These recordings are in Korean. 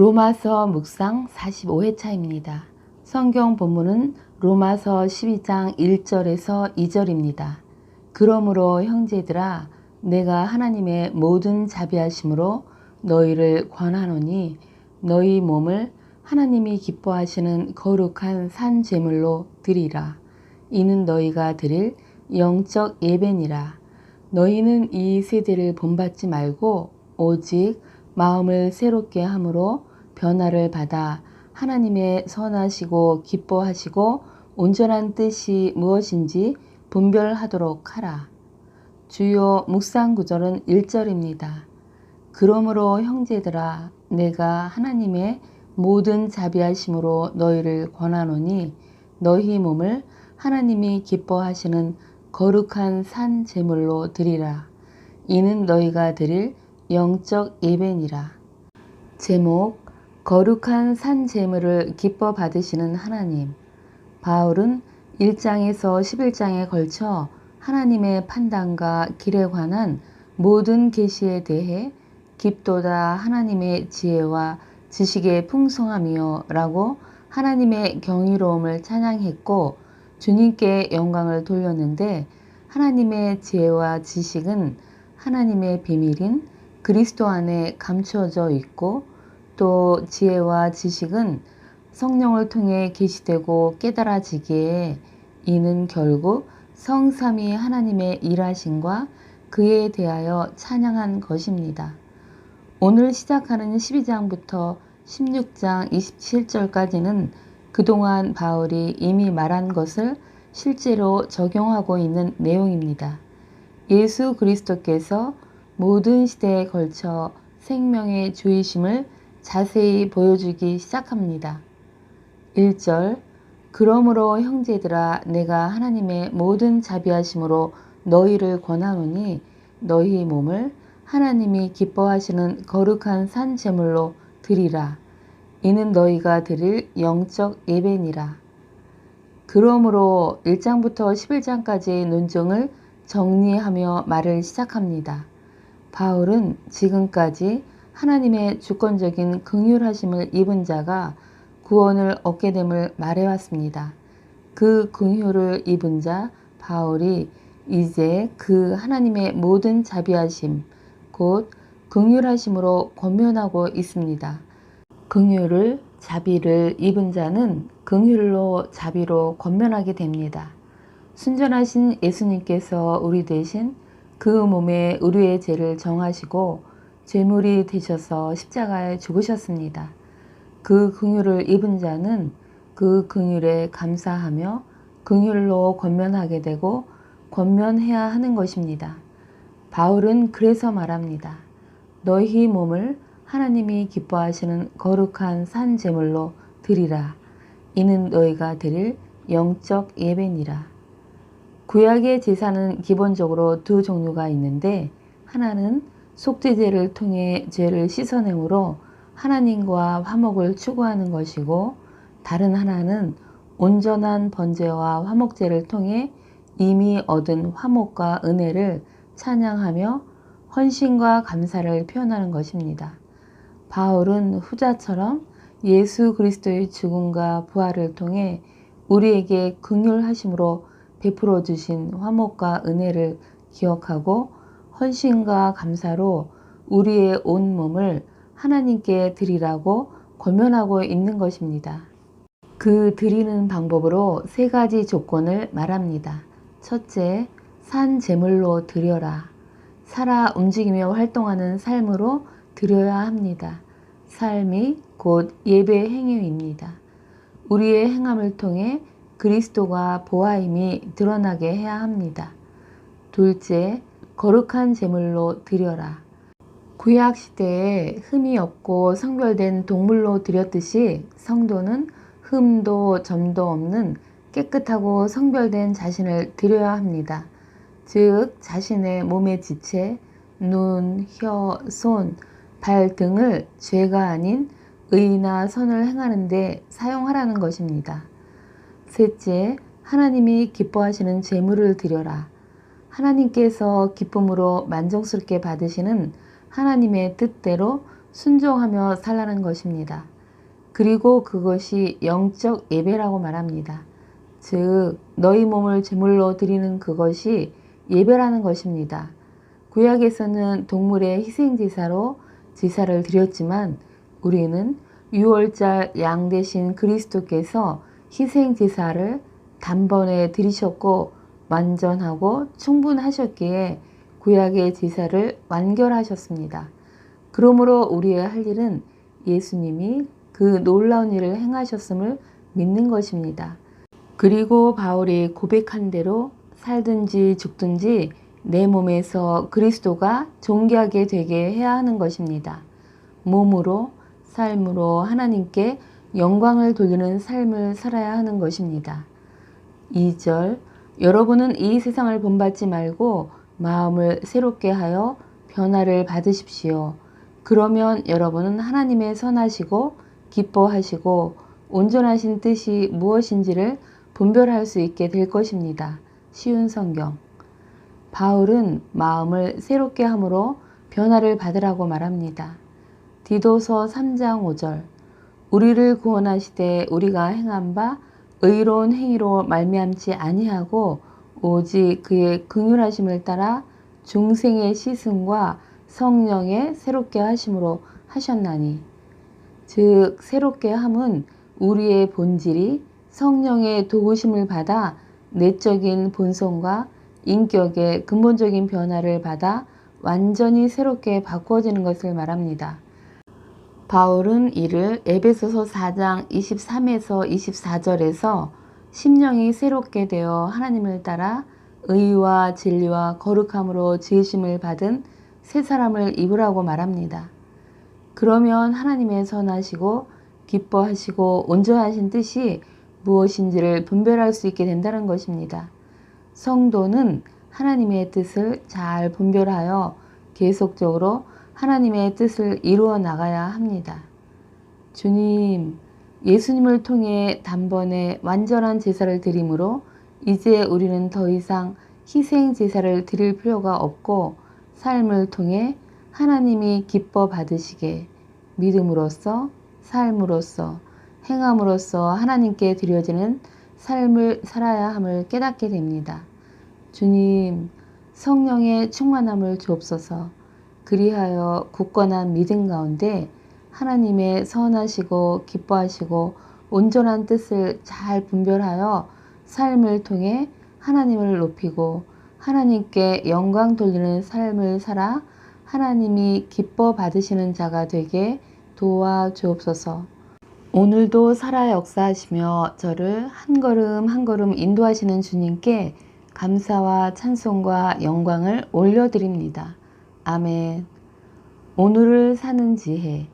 로마서 묵상 45회차입니다. 성경 본문은 로마서 12장 1절에서 2절입니다. 그러므로 형제들아 내가 하나님의 모든 자비하심으로 너희를 권하노니 너희 몸을 하나님이 기뻐하시는 거룩한 산 제물로 드리라. 이는 너희가 드릴 영적 예배니라. 너희는 이 세대를 본받지 말고 오직 마음을 새롭게 함으로 변화를 받아 하나님의 선하시고 기뻐하시고 온전한 뜻이 무엇인지 분별하도록 하라. 주요 묵상 구절은 1절입니다. 그러므로 형제들아 내가 하나님의 모든 자비하심으로 너희를 권하노니 너희 몸을 하나님이 기뻐하시는 거룩한 산 제물로 드리라. 이는 너희가 드릴 영적 예배니라. 제목 거룩한 산 제물을 기뻐 받으시는 하나님. 바울은 1장에서 11장에 걸쳐 하나님의 판단과 길에 관한 모든 계시에 대해 깊도다 하나님의 지혜와 지식의 풍성함이요 라고 하나님의 경이로움을 찬양했고 주님께 영광을 돌렸는데 하나님의 지혜와 지식은 하나님의 비밀인 그리스도 안에 감추어져 있고 또 지혜와 지식은 성령을 통해 계시되고 깨달아지기에 이는 결국 성삼위 하나님의 일하심과 그에 대하여 찬양한 것입니다. 오늘 시작하는 12장부터 16장 27절까지는 그동안 바울이 이미 말한 것을 실제로 적용하고 있는 내용입니다. 예수 그리스도께서 모든 시대에 걸쳐 생명의 주이심을 자세히 보여주기 시작합니다. 1절 그러므로 형제들아 내가 하나님의 모든 자비하심으로 너희를 권하노니 너희 몸을 하나님이 기뻐하시는 거룩한 산 제물로 드리라. 이는 너희가 드릴 영적 예배니라. 그러므로 1장부터 11장까지의 논증을 정리하며 말을 시작합니다. 바울은 지금까지 하나님의 주권적인 긍휼하심을 입은 자가 구원을 얻게 됨을 말해왔습니다. 그 긍휼을 입은 자 바울이 이제 그 하나님의 모든 자비하심 곧 긍휼하심으로 권면하고 있습니다. 긍휼을 자비를 입은 자는 긍휼로 자비로 권면하게 됩니다. 순전하신 예수님께서 우리 대신 그 몸에 우리의 죄를 정하시고 죄물이 되셔서 십자가에 죽으셨습니다. 그 긍휼을 입은 자는 그 긍휼에 감사하며 긍휼로 권면하게 되고 권면해야 하는 것입니다. 바울은 그래서 말합니다. 너희 몸을 하나님이 기뻐하시는 거룩한 산 제물로 드리라. 이는 너희가 드릴 영적 예배니라. 구약의 제사는 기본적으로 두 종류가 있는데 하나는 속죄제를 통해 죄를 씻어내므로 하나님과 화목을 추구하는 것이고 다른 하나는 온전한 번제와 화목제를 통해 이미 얻은 화목과 은혜를 찬양하며 헌신과 감사를 표현하는 것입니다. 바울은 후자처럼 예수 그리스도의 죽음과 부활을 통해 우리에게 긍휼하심으로 베풀어 주신 화목과 은혜를 기억하고 헌신과 감사로 우리의 온 몸을 하나님께 드리라고 권면하고 있는 것입니다. 그 드리는 방법으로 세 가지 조건을 말합니다. 첫째, 산 제물로 드려라. 살아 움직이며 활동하는 삶으로 드려야 합니다. 삶이 곧 예배 행위입니다. 우리의 행함을 통해 그리스도가 보아임이 드러나게 해야 합니다. 둘째, 거룩한 제물로 드려라. 구약 시대에 흠이 없고 성별된 동물로 드렸듯이 성도는 흠도 점도 없는 깨끗하고 성별된 자신을 드려야 합니다. 즉 자신의 몸의 지체, 눈, 혀, 손, 발 등을 죄가 아닌 의나 선을 행하는데 사용하라는 것입니다. 셋째, 하나님이 기뻐하시는 제물을 드려라. 하나님께서 기쁨으로 만족스럽게 받으시는 하나님의 뜻대로 순종하며 살라는 것입니다. 그리고 그것이 영적 예배라고 말합니다. 즉, 너희 몸을 제물로 드리는 그것이 예배라는 것입니다. 구약에서는 동물의 희생제사로 제사를 드렸지만 우리는 6월절 양 대신 그리스도께서 희생제사를 단번에 드리셨고 완전하고 충분하셨기에 구약의 제사를 완결하셨습니다. 그러므로 우리의 할 일은 예수님이 그 놀라운 일을 행하셨음을 믿는 것입니다. 그리고 바울이 고백한 대로 살든지 죽든지 내 몸에서 그리스도가 존귀하게 되게 해야 하는 것입니다. 몸으로, 삶으로 하나님께 영광을 돌리는 삶을 살아야 하는 것입니다. 2절 여러분은 이 세상을 본받지 말고 마음을 새롭게 하여 변화를 받으십시오. 그러면 여러분은 하나님의 선하시고 기뻐하시고 온전하신 뜻이 무엇인지를 분별할 수 있게 될 것입니다. 쉬운 성경. 바울은 마음을 새롭게 함으로 변화를 받으라고 말합니다. 디도서 3장 5절. 우리를 구원하시되 우리가 행한 바 의로운 행위로 말미암지 아니하고 오직 그의 긍휼하심을 따라 중생의 시승과 성령의 새롭게 하심으로 하셨나니 즉 새롭게 함은 우리의 본질이 성령의 도우심을 받아 내적인 본성과 인격의 근본적인 변화를 받아 완전히 새롭게 바꾸어지는 것을 말합니다. 바울은 이를 에베소서 4장 23에서 24절에서 심령이 새롭게 되어 하나님을 따라 의와 진리와 거룩함으로 지으심을 받은 새 사람을 입으라고 말합니다. 그러면 하나님의 선하시고 기뻐하시고 온전하신 뜻이 무엇인지를 분별할 수 있게 된다는 것입니다. 성도는 하나님의 뜻을 잘 분별하여 계속적으로 하나님의 뜻을 이루어 나가야 합니다. 주님, 예수님을 통해 단번에 완전한 제사를 드림으로 이제 우리는 더 이상 희생 제사를 드릴 필요가 없고 삶을 통해 하나님이 기뻐 받으시게 믿음으로써 삶으로써 행함으로써 하나님께 드려지는 삶을 살아야 함을 깨닫게 됩니다. 주님, 성령의 충만함을 주옵소서. 그리하여 굳건한 믿음 가운데 하나님의 선하시고 기뻐하시고 온전한 뜻을 잘 분별하여 삶을 통해 하나님을 높이고 하나님께 영광 돌리는 삶을 살아 하나님이 기뻐 받으시는 자가 되게 도와 주옵소서. 오늘도 살아 역사하시며 저를 한 걸음 한 걸음 인도하시는 주님께 감사와 찬송과 영광을 올려드립니다. 아멘. 오늘을 사는 지혜.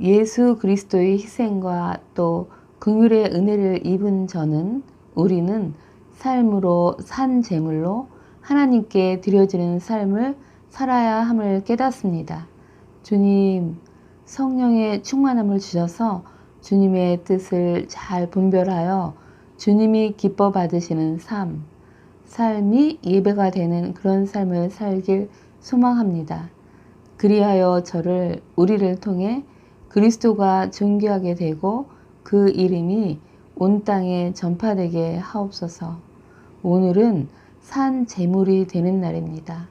예수 그리스도의 희생과 또 긍휼의 은혜를 입은 저는 우리는 삶으로 산 제물로 하나님께 드려지는 삶을 살아야 함을 깨닫습니다. 주님, 성령의 충만함을 주셔서 주님의 뜻을 잘 분별하여 주님이 기뻐 받으시는 삶, 삶이 예배가 되는 그런 삶을 살길 소망합니다. 그리하여 저를 우리를 통해 그리스도가 존귀하게 되고 그 이름이 온 땅에 전파되게 하옵소서. 오늘은 산 제물이 되는 날입니다.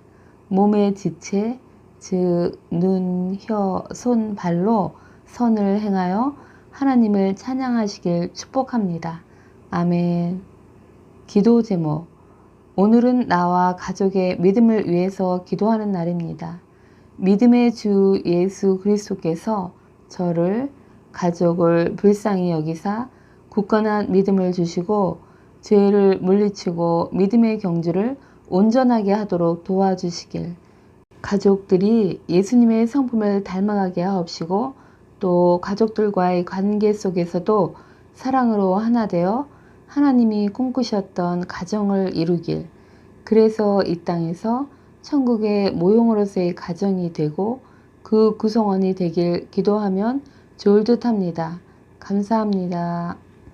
몸의 지체, 즉 눈, 혀, 손, 발로 선을 행하여 하나님을 찬양하시길 축복합니다. 아멘. 기도 제목 오늘은 나와 가족의 믿음을 위해서 기도하는 날입니다. 믿음의 주 예수 그리스도께서 저를 가족을 불쌍히 여기사 굳건한 믿음을 주시고 죄를 물리치고 믿음의 경주를 온전하게 하도록 도와주시길 가족들이 예수님의 성품을 닮아가게 하옵시고 또 가족들과의 관계 속에서도 사랑으로 하나 되어 하나님이 꿈꾸셨던 가정을 이루길 그래서 이 땅에서 천국의 모형으로서의 가정이 되고 그 구성원이 되길 기도하면 좋을 듯 합니다. 감사합니다.